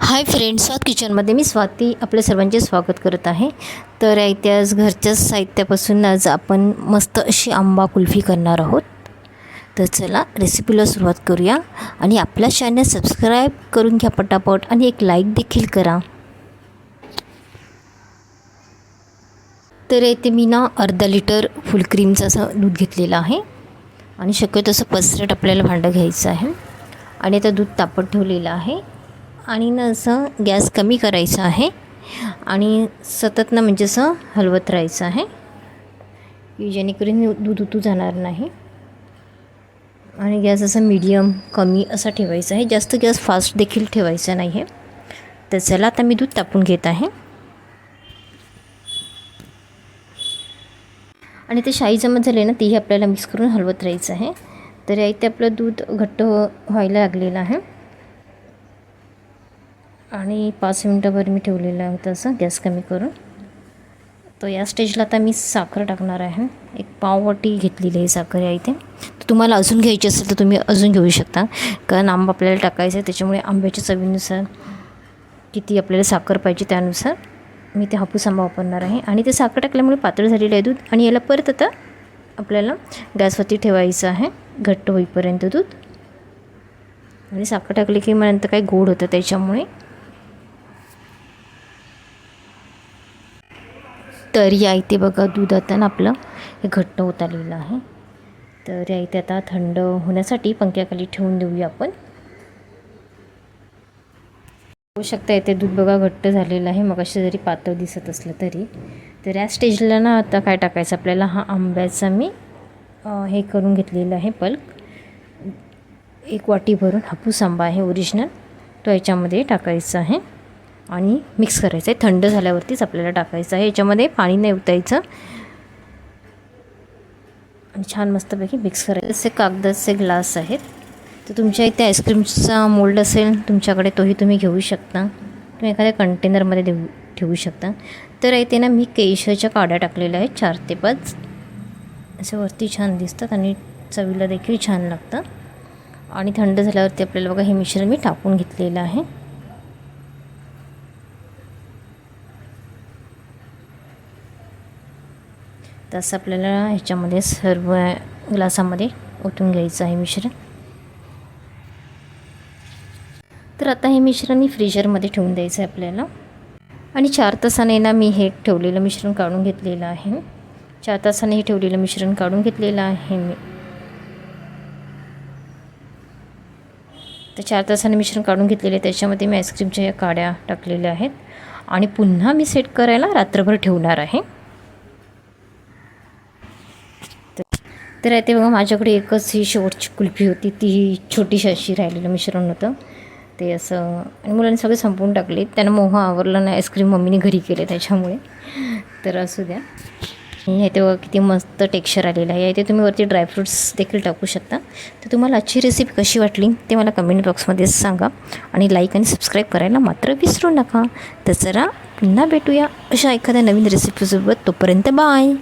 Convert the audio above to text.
Hi friends स्वात किचनमध्ये मी स्वाती. आपल्या सर्वांचे स्वागत करत आहे. तर ऐतिहास घरच्याच साहित्यापासून आज आपण मस्त अशी आंबा कुल्फी करणार आहोत. तर चला रेसिपीला सुरुवात करूया. आणि आपल्या चॅनल सबस्क्राईब करून घ्या पटापट आणि एक लाईक देखील करा. तर येथे मी ना अर्धा लिटर फुल क्रीमचं असं दूध घेतलेलं आहे. आणि शक्यतो असं पसरट आपल्याला भांडं घ्यायचं आहे. आणि आता दूध तापत ठेवलेलं आहे. आणि ना असं गॅस कमी करायचा आहे. आणि सतत ना म्हणजे असं हलवत राहायचं आहे. की जेणेकरून दूध उतू जाणार नाही. आणि गॅस असा मीडियम कमी असा ठेवायचा आहे. जास्त गॅस फास्ट देखील ठेवायचा नाही आहे तर चला आता मी दूध तापून घेत आहे. आणि ते शाई जमत झाले ना तेही आपल्याला मिक्स करून हलवत राहायचं आहे. तर इथे आपलं दूध घट्ट व्हायला लागलेलं आहे. आणि पाच मिनटंभर मी ठेवलेलं होतं असं गॅस कमी करून. तर या स्टेजला आता मी साखर टाकणार आहे. एक पाववाटी घेतलेली आहे साखर या इथे. तर तुम्हाला अजून घ्यायची असेल तर तुम्ही अजून घेऊ शकता. कारण आंबा आपल्याला टाकायचा आहे त्याच्यामुळे आंब्याच्या चवीनुसार किती आपल्याला साखर पाहिजे त्यानुसार मी ते हापूस आंबा वापरणार आहे. आणि ते साखर टाकल्यामुळे पातळ झालेलं आहे दूध. आणि याला परत आता आपल्याला गॅसवरती ठेवायचं आहे घट्ट होईपर्यंत दूध. आणि साखर टाकली की मग नंतर काही गोड होतं त्याच्यामुळे तर या इथे बघा दूध आता ना आपलं हे घट्ट होत आलेलं आहे. तर या इथे आता थंड होण्यासाठी पंख्याखाली ठेवून देऊया आपण. होऊ शकता इथे दूध बघा घट्ट झालेलं आहे. मग असे जरी पातळ दिसत असलं तरी. तर या स्टेजला ना आता काय टाकायचं? आपल्याला हा आंब्याचा मी हे करून घेतलेलं आहे पल्क. एक वाटी भरून हापूस आंबा आहे ओरिजिनल तो याच्यामध्ये टाकायचा आहे. आणि मिक्स करायचं आहे थंड झाल्यावरतीच आपल्याला टाकायचं आहे. याच्यामध्ये पाणी नाही उतायचं आणि छान मस्तपैकी मिक्स करायचं. असे कागदाचे ग्लास आहेत तर तुमच्या इथे आईस्क्रीमचा मोल्ड असेल तुमच्याकडे तोही तुम्ही घेऊ शकता. तुम्ही एखाद्या कंटेनरमध्ये देऊ ठेवू शकता. तर इथे ना मी केशरच्या काड्या टाकलेल्या आहेत चार ते पाच. असे वरती छान दिसतात आणि चवीला देखील छान लागतं आणि थंड झाल्यावरती आपल्याला बघा हे मिश्रण मी टाकून घेतलेलं आहे. तसं आपल्याला ह्याच्यामध्ये सर्व ग्लासामध्ये ओतून घ्यायचं आहे मिश्रण. तर आता हे मिश्रण मी फ्रीजरमध्ये ठेवून द्यायचं आहे आपल्याला. आणि चार तासाने ना मी हे ठेवलेलं मिश्रण काढून घेतलेलं आहे. चार तासाने हे ठेवलेलं मिश्रण काढून घेतलेलं आहे मी. तर चार तासाने मिश्रण काढून घेतलेले त्याच्यामध्ये मी आईस्क्रीमच्या या काड्या टाकलेल्या आहेत. आणि पुन्हा मी सेट करायला रात्रभर ठेवणार आहे. तर ते बघा माझ्याकडे एकच ही शेवटची कुल्फी होती. ती छोटीशी अशी राहिलेलं मिश्रण होतं. ते असं आणि मुलांनी सगळे संपवून टाकले. त्यांना मोह आवरलं नाही. आईस्क्रीम मम्मीने घरी केले त्याच्यामुळे. तर असू द्या. इथे बघा किती मस्त टेक्स्चर आलेलं आहे. इथे तुम्ही वरती ड्रायफ्रूट्स देखील टाकू शकता. तर तुम्हाला आजची रेसिपी कशी वाटली ते मला कमेंट बॉक्समध्ये सांगा. आणि लाईक आणि सबस्क्राईब करायला मात्र विसरू नका. तर जरा पुन्हा भेटूया अशा एखाद्या नवीन रेसिपीसोबत तोपर्यंत बाय